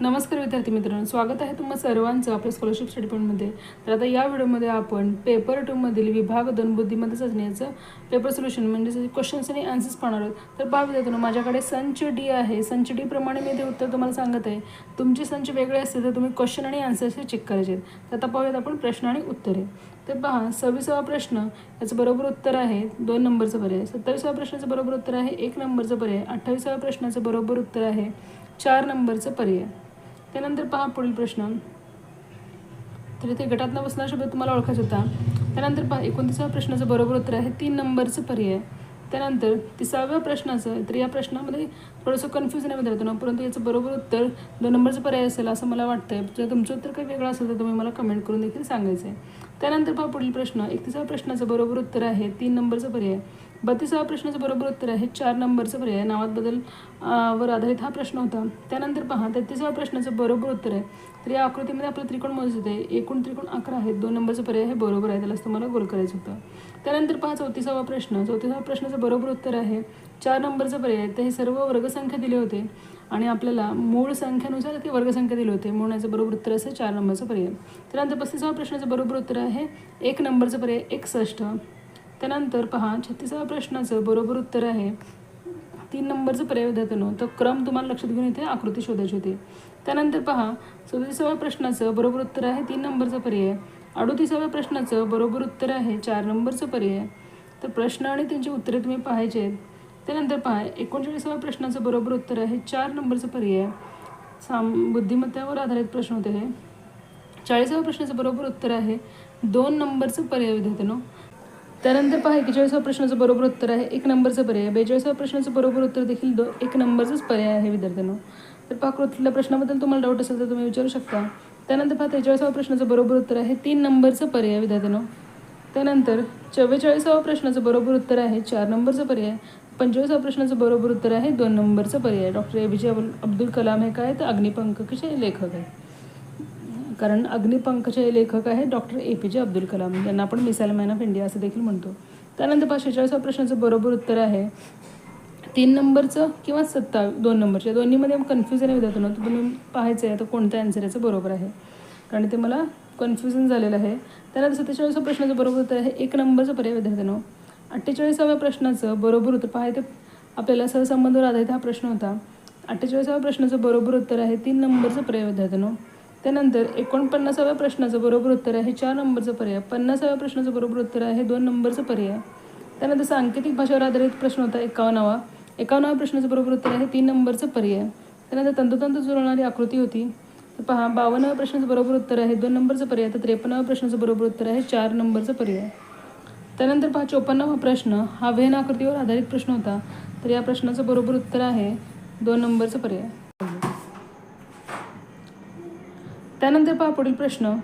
नमस्कार विद्यार्थी मित्रांनो स्वागत आहे तुम्हा सर्वांचं आपल्या स्कॉलरशिप स्टेटमेंटमध्ये तर आता या व्हिडिओमध्ये आपण पेपर टूमधील विभाग दोन बुद्धिमत्ता चाचणीचं पेपर सोल्युशन म्हणजे क्वेश्चन्स आणि आन्सर्स पाहणार आहोत. तर पहा विद्यार्थ्यांनो माझ्याकडे संच डी आहे. संच डी प्रमाणे मी ते उत्तर तुम्हाला सांगत आहे. तुमचे संच वेगळे असतील तर तुम्ही क्वेश्चन आणि आन्सर्स हे चेक करायचे आहेत. तर आता पाहूयात आपण प्रश्न आणि उत्तरे. तर पहा सव्वीसावा प्रश्न याचं बरोबर उत्तर आहे दोन नंबरचं पर्याय. सत्तावीसावा प्रश्नाचं बरोबर उत्तर आहे एक नंबरचं पर्याय. अठ्ठावीसाव्या प्रश्नाचं बरोबर उत्तर आहे चार नंबरचं पर्याय. त्यानंतर पहा पुढील प्रश्न. तर इथे गटातनं बसणारा शब्द तुम्हाला ओळखायचा होता. त्यानंतर पहा एकोणतीसाव्या प्रश्नाचं बरोबर उत्तर आहे. तीन नंबरचं पर्याय. त्यानंतर तिसाव्या प्रश्नाचं तर या प्रश्नामध्ये थोडंसं कन्फ्युजन आहे विद्यार्थ्यांना परंतु याचं बरोबर उत्तर दोन नंबरचं पर्याय असेल असं मला वाटतं आहे जर तुमचं उत्तर काही वेगळं असेल तर तुम्ही मला कमेंट करून देखील सांगायचं आहे त्यानंतर पहा पुढील प्रश्न. एकतीसाव्या प्रश्नाचं बरोबर उत्तर आहे. तीन नंबरचं पर्याय. बत्तीसाव्या प्रश्नाचं बरोबर उत्तर आहे. चार नंबरचं पर्याय नावात बदल वर आधारित हा प्रश्न होता. त्यानंतर पहा तेहतीसाव्या प्रश्नाचं बरोबर उत्तर आहे. तर या आकृतीमध्ये आपलं त्रिकोण मोजत होते. एकूण त्रिकोण अकरा आहेत दोन नंबरचं पर्याय हे बरोबर आहे. त्यालाच तुम्हाला गोल करायचं होतं. त्यानंतर पहा चौतीसावा प्रश्न. चौतीसावा प्रश्नाचं बरोबर उत्तर आहे. चार नंबरचं पर्याय तर हे सर्व वर्गसंख्या दिले होते. आणि आपल्याला मूळ संख्यानुसार ते वर्गसंख्या दिले होते. म्हणून याचं बरोबर उत्तर असेल चार नंबरचं पर्याय त्यानंतर पस्तीसाव्या प्रश्नाचं बरोबर उत्तर आहे. एक नंबरचं पर्याय एकसष्ट. त्यानंतर पहा छत्तीसाव्या प्रश्नाचं बरोबर उत्तर आहे. तीन नंबरचं पर्याय विद्यार्थ्यांनो तर क्रम तुम्हाला लक्षात घेऊन इथे आकृती शोधायची होती. त्यानंतर पहा सदतीसाव्या प्रश्नाचं बरोबर उत्तर आहे तीन नंबरचं पर्याय. अडोतीसाव्या प्रश्नाचं बरोबर उत्तर आहे चार नंबरचं पर्याय. तर प्रश्न आणि त्यांची उत्तरे तुम्ही पाहायचे आहेत. त्यानंतर पहा एकोणचाळीसाव्या प्रश्नाचं बरोबर उत्तर आहे चार नंबरचं पर्याय. साम बुद्धिमत्तेवर आधारित प्रश्न होते हे. चाळीसाव्या प्रश्नाचं बरोबर उत्तर आहे दोन नंबरचं पर्याय विद्यार्थ्यांनो त्यानंतर पहा एकेचाळीसाव्या प्रश्नाचं बरोबर उत्तर आहे एक नंबरचं पर्याय बेचाळीसाव्या प्रश्नाचं बरोबर उत्तर देखील दो एक नंबरचंच पर्याय आहे विद्यार्थ्यांना. तर पहा कृतीतल्या प्रश्नाबद्दल तुम्हाला डाऊट असेल तर तुम्ही विचारू शकता. त्यानंतर पहा त्रेचाळीसाव्या प्रश्नाचं बरोबर उत्तर आहे तीन नंबरचं पर्याय विद्यार्थ्यांना. त्यानंतर चव्वेचाळीसाव्या प्रश्नाचं बरोबर उत्तर आहे चार नंबरचं पर्याय पंचेचाळीसाव्या प्रश्नाचं बरोबर उत्तर आहे दोन नंबरचं पर्याय डॉक्टर ए. पी जे. अब्दुल कलाम हे काय तर अग्निपंखचे लेखक आहे कारण अग्निपंखचे लेखक आहेत डॉक्टर ए पी जे अब्दुल कलाम. यांना आपण मिसाईल मॅन ऑफ इंडिया असं देखील म्हणतो. त्यानंतर पहा शेहेचाळीसाव्या प्रश्नाचं बरोबर उत्तर आहे. तीन नंबरचं किंवा सत्ता दोन नंबरच्या दोन्हीमध्ये कन्फ्युजन आहे विद्यार्थ्यांनो तर तुम्ही पाहायचं आहे तर कोणतं आन्सर याचं बरोबर आहे. कारण ते मला कन्फ्युजन झालेलं आहे. त्यानंतर सत्तेचाळीसा प्रश्नाचं बरोबर उत्तर आहे एक नंबरचं पर्याय विद्यार्थ्यांनो. अठ्ठेचाळीसाव्या प्रश्नाचं बरोबर उत्तर पाहायचं आपल्याला सहसंबंधावर आधारित हा प्रश्न होता. अठ्ठेचाळीसाव्या प्रश्नाचं बरोबर उत्तर आहे तीन नंबरचं पर्याय विद्यार्थ्यांनो. त्यानंतर एकोणपन्नासाव्या प्रश्नाचं बरोबर उत्तर आहे चार नंबरचं पर्याय. पन्नासाव्या प्रश्नाचं बरोबर उत्तर आहे दोन नंबरचं पर्याय. त्यानंतर सांकेतिक भाषेवर आधारित प्रश्न होता एकावन्नावा. एकावन्नाव्या प्रश्नाचं बरोबर उत्तर आहे तीन नंबरचं पर्याय. त्यानंतर तंतोतंत जुळवणारी आकृती होती. तर पहा बावन्नाव्या प्रश्नाचं बरोबर उत्तर आहे दोन नंबरचं पर्याय. तर त्रेपन्नाव्या प्रश्नाचं बरोबर उत्तर आहे चार नंबरचं पर्याय. त्यानंतर पहा चोपन्नावा प्रश्न हा वेन आकृतीवर आधारित प्रश्न होता. तर या प्रश्नाचं बरोबर उत्तर आहे दोन नंबरचं पर्याय. त्यानंतर पहा पुढील प्रश्न.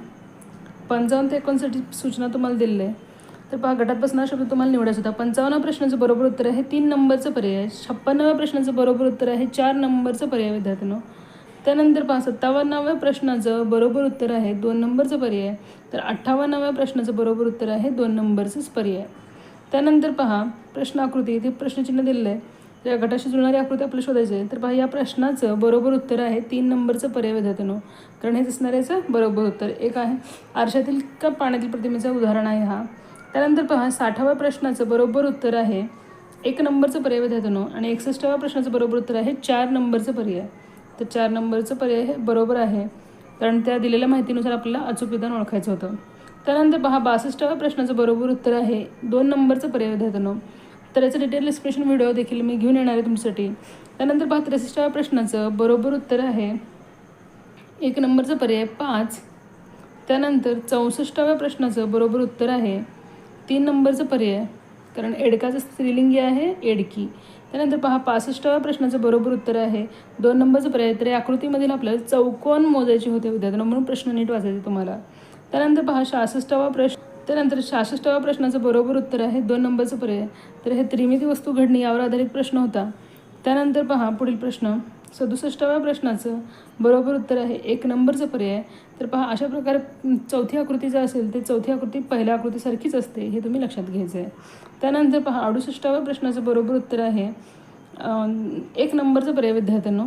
पंचावन्न ते एकोणसाठी सूचना तुम्हाला दिलेल्या आहे तर पहा गटात बसणारा शब्द तुम्हाला निवडायचा होता. पंचावन्न प्रश्नाचं बरोबर उत्तर आहे तीन नंबरचं पर्याय छप्पन्नाव्या प्रश्नाचं बरोबर उत्तर आहे चार नंबरचं पर्याय विद्यार्थ्यांनो. त्यानंतर पहा सत्तावन्नाव्या प्रश्नाचं बरोबर उत्तर आहे दोन नंबरचं पर्याय तर अठ्ठावन्नाव्या प्रश्नाचं बरोबर उत्तर आहे दोन नंबरचंच पर्याय त्यानंतर पहा प्रश्न आकृती इथे प्रश्नचिन्ह दिलेलं आहे. या गटाशी जुळणारी आकृती आपल्याला शोधायची आहे. तर पहा या प्रश्नाचं बरोबर उत्तर आहे तीन नंबरचं पर्याय विद्यार्थ्यांनो. कारण हेच असणार याचं बरोबर उत्तर एक आहे. आरशातील का पाण्यातील प्रतिमेचं उदाहरण आहे हा. त्यानंतर पहा साठाव्या प्रश्नाचं बरोबर उत्तर आहे एक नंबरचं पर्याय विद्यार्थ्यांनो. आणि एकसष्टाव्या प्रश्नाचं बरोबर उत्तर आहे चार नंबरचं पर्याय. तर चार नंबरचं पर्याय हे बरोबर आहे. कारण त्या दिलेल्या माहितीनुसार आपल्याला अचूक विधान ओळखायचं होतं. त्यानंतर पहा बासष्टाव्या प्रश्नाचं बरोबर उत्तर आहे दोन नंबरचं पर्याय विद्यार्थ्यांनो. तर याचं डिटेल एक्सप्रेशन व्हिडिओ देखील मी घेऊन येणार आहे तुमच्यासाठी. त्यानंतर पहा त्रेसष्टाव्या प्रश्नाचं बरोबर उत्तर आहे. एक नंबरचं पर्याय पाच. त्यानंतर चौसष्टाव्या प्रश्नाचं बरोबर उत्तर आहे. तीन नंबरचं पर्याय कारण एडकाचं स्त्रीलिंगी आहे एडकी. त्यानंतर पहा पासष्टाव्या प्रश्नाचं बरोबर उत्तर आहे. दोन नंबरचं पर्याय तर आकृतीमधील आपल्याला चौकोन मोजायचे होते विद्यार्थ्यांना म्हणून प्रश्न नीट वाचायचे तुम्हाला. त्यानंतर पहा सहासष्टावा प्रश्न त्यानंतर सहासष्टाव्या प्रश्नाचं बरोबर उत्तर आहे दोन नंबरचं पर्याय तर हे त्रिमिती वस्तू घडणे यावर आधारित प्रश्न होता. त्यानंतर पहा पुढील प्रश्न. सदुसष्टाव्या प्रश्नाचं बरोबर उत्तर आहे एक नंबरचं पर्याय तर पहा अशा प्रकारे चौथी आकृती जर असेल ते चौथी आकृती पहिल्या आकृतीसारखीच असते हे तुम्ही लक्षात घ्यायचं आहे त्यानंतर पहा अडुसष्टाव्या प्रश्नाचं बरोबर उत्तर आहे. एक नंबरचं पर्याय विद्यार्थ्यांना.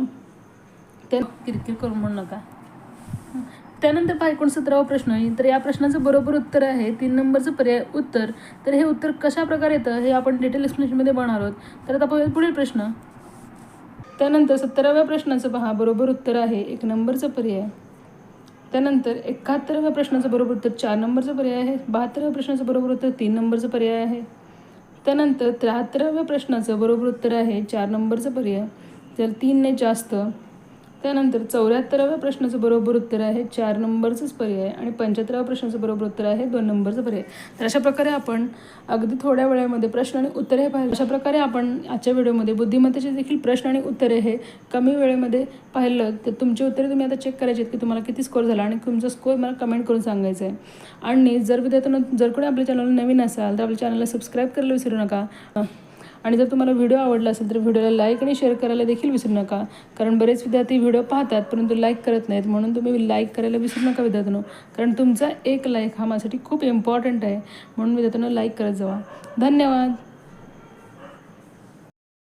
त्या किरकिर करून म्हणू नका. त्यानंतर पहा एकोणसतरावा प्रश्न आहे. तर या प्रश्नाचं बरोबर उत्तर आहे तीन नंबरचं पर्याय उत्तर. तर हे उत्तर कशा प्रकारे येतं हे आपण डिटेल एक्सप्लेनेशनमध्ये बनणार आहोत. तर आता पाहूया पुढील प्रश्न. त्यानंतर सत्तराव्या प्रश्नाचं पहा बरोबर उत्तर आहे एक नंबरचं पर्याय. त्यानंतर एकाहत्तराव्या प्रश्नाचं बरोबर उत्तर चार नंबरचं पर्याय आहे. बहात्तराव्या प्रश्नाचं बरोबर उत्तर तीन नंबरचं पर्याय आहे. त्यानंतर त्र्याहत्तराव्या प्रश्नाचं बरोबर उत्तर आहे चार नंबरचं पर्याय. तर तीनने जास्त त्यानंतर चौऱ्याहत्तराव्या प्रश्नाचं बरोबर उत्तर आहे चार नंबरचंच पर्याय आणि पंच्याहत्तराव्या प्रश्नाचं बरोबर उत्तर आहे दोन नंबरचं पर्याय तर अशा प्रकारे आपण अगदी थोड्या वेळामध्ये प्रश्न आणि उत्तरे हे पाहिजे अशा प्रकारे आपण आजच्या व्हिडिओमध्ये बुद्धिमत्तेचे देखील प्रश्न आणि उत्तरे हे कमी वेळेमध्ये पाहिलं तर तुमची उत्तरे तुम्ही आता चेक करायची आहेत की तुम्हाला किती स्कोर झाला आणि तुमचा स्कोर मला कमेंट करून सांगायचं आहे. आणि जर विद्यार्थ्यांना जर कोणी आपल्या चॅनलला नवीन असाल तर आपल्या चॅनलला सबस्क्राईब करायला विसरू नका. आणि जर तुम्हाला व्हिडिओ आवडला असेल तर व्हिडिओला लाईक आणि शेअर करायला देखील विसरू नका. कारण बरेच विद्यार्थी व्हिडिओ पाहतात परंतु लाईक करत नाहीत. म्हणून तुम्ही लाईक करायला विसरू नका विद्यार्थ्यांनो. कारण तुमचा एक लाईक हा माझ्यासाठी खूप इम्पॉर्टंट आहे. म्हणून विद्यार्थ्यांना लाईक करत जावा. धन्यवाद.